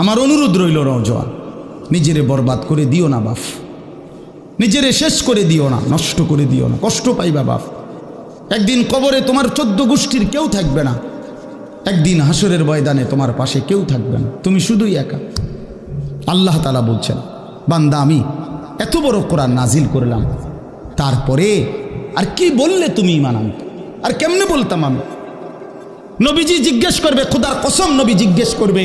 আমার অনুরোধ রইল রজওয়ান নিজেরে বরবাদ করে দিও না বাপ। নিজেরে শেষ করে দিও না, নষ্ট করে দিও না, কষ্ট পাইবা বাপ। একদিন কবরে তোমার চোদ্দ গোষ্ঠীর কেউ থাকবে না। একদিন হাসরের ময়দানে তোমার পাশে কেউ থাকবে না। তুমি শুধুই একা। আল্লাহ তালা বলছেন, বান্দা আমি এত বড় কোরআন নাজিল করলাম, তারপরে আর কি বললে তুমি ইমান আর কেমনে বলতাম আমি? নবীজি জিজ্ঞেস করবে, খুদার কসম নবী জিজ্ঞেস করবে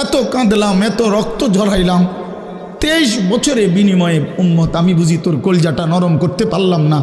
এত কাঁদলাম, এত রক্ত ঝরাইলাম। তেইশ বছরে বিনিময়ে উম্মত, আমি বুঝি তোর কলজাটা নরম করতে পারলাম না।